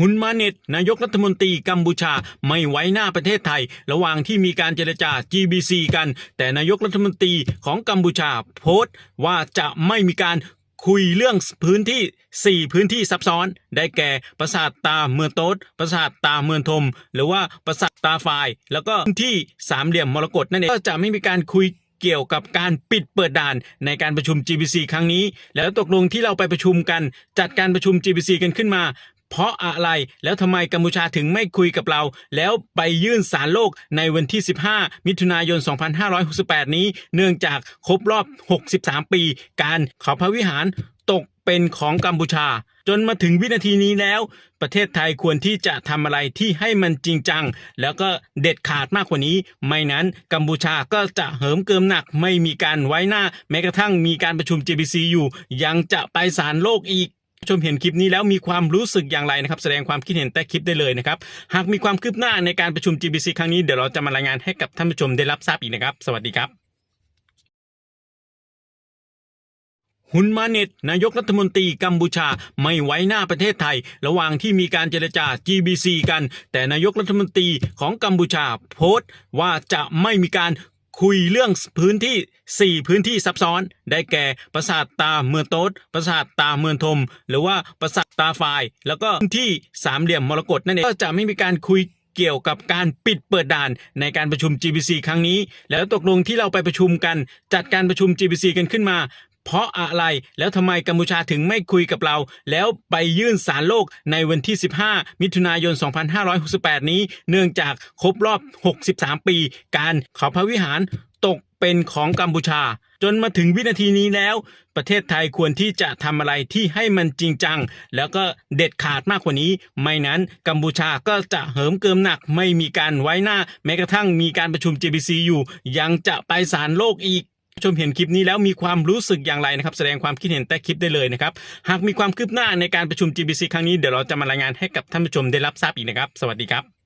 ฮุนมาเน็ตนายกรัฐมนตรีกัมพูชาไม่ไว้หน้าประเทศไทย ระหว่างที่มีการเจรจา GBC กัน แต่นายกรัฐมนตรีของกัมพูชาโพสต์ว่าจะไม่มีการคุยเรื่องพื้นที่ 4 พื้นที่ซับซ้อน ได้แก่ปราสาทตาเมืองโต๊ดปราสาทตาเมืองทม หรือว่าปราสาทตาฟาย แล้วก็พื้นที่สามเหลี่ยมมรกตนั่นเองก็จะไม่มีการคุยเกี่ยวกับการปิดเปิดด่านในการประชุม GBC ครั้งนี้ แล้วตกลงที่เราไปประชุมกัน จัดการประชุม GBC กันขึ้นมา เพราะอะไรแล้วทำไมกัมพูชาถึงไม่คุยกับเรา แล้วไปยื่นสารโลกในวันที่ 15 มิถุนายน 2568 นี้ เนื่องจากครบรอบ 63 ปี การเขาพระวิหารตกเป็นของกัมพูชา จนมาถึงวินาทีนี้แล้ว ประเทศไทยควรที่จะทำอะไรที่ให้มันจริงจัง แล้วก็เด็ดขาดมากกว่านี้ ไม่นั้นกัมพูชาก็จะเหิมเกิมหนักไม่มีการไว้หน้า แม้กระทั่งมีการประชุม JBC อยู่ ยังจะไปศาลโลกอีก ชมเห็นคลิปนี้แล้วมีความรู้สึกอย่างไรนะครับแสดงความคิดเห็นใต้คลิปได้เลยนะครับหากมีความคืบหน้าในการประชุม GBC ครั้งนี้เดี๋ยวเราจะมารายงานให้กับท่านผู้ชมได้รับทราบอีกนะครับ สวัสดีครับฮุนมาเน็ตนายกรัฐมนตรีกัมพูชาไม่ไว้หน้าประเทศไทย ระหว่างที่มีการเจรจา GBC กัน แต่นายกรัฐมนตรีของกัมพูชาโพสต์ว่าจะไม่มีการ คุยเรื่องพื้นที่ 4 พื้นที่ซับซ้อน ได้แก่ปราสาทตาเมืองโต๊ดปราสาทตาเมืองทม หรือว่าปราสาทตาฟาย แล้วก็พื้นที่สามเหลี่ยมมรกตนั่นเองก็จะไม่มีการคุยเกี่ยวกับการปิดเปิดด่านในการประชุม GBC ครั้งนี้ แล้วตกลงที่เราไปประชุมกัน จัดการประชุม GBC กันขึ้นมา เพราะอะไรแล้วทำไมกัมพูชาถึงไม่คุยกับเรา แล้วไปยื่นสารโลกในวันที่ 15 มิถุนายน 2568 นี้ เนื่องจากครบรอบ 63 ปี การเขาพระวิหารตกเป็นของกัมพูชา จนมาถึงวินาทีนี้แล้ว ประเทศไทยควรที่จะทำอะไรที่ให้มันจริงจัง แล้วก็เด็ดขาดมากกว่านี้ ไม่นั้นกัมพูชาก็จะเหิมเกิมหนักไม่มีการไว้หน้า แม้กระทั่งมีการประชุม JBC อยู่ ยังจะไปศาลโลกอีก ชมเห็นคลิปนี้แล้วมีความรู้สึกอย่างไรนะครับ แสดงความคิดเห็นใต้คลิปได้เลยนะครับ หากมีความคืบหน้าในการประชุม GBC ครั้งนี้เดี๋ยวเราจะมารายงานให้กับท่านผู้ชมได้รับทราบอีกนะครับ สวัสดีครับ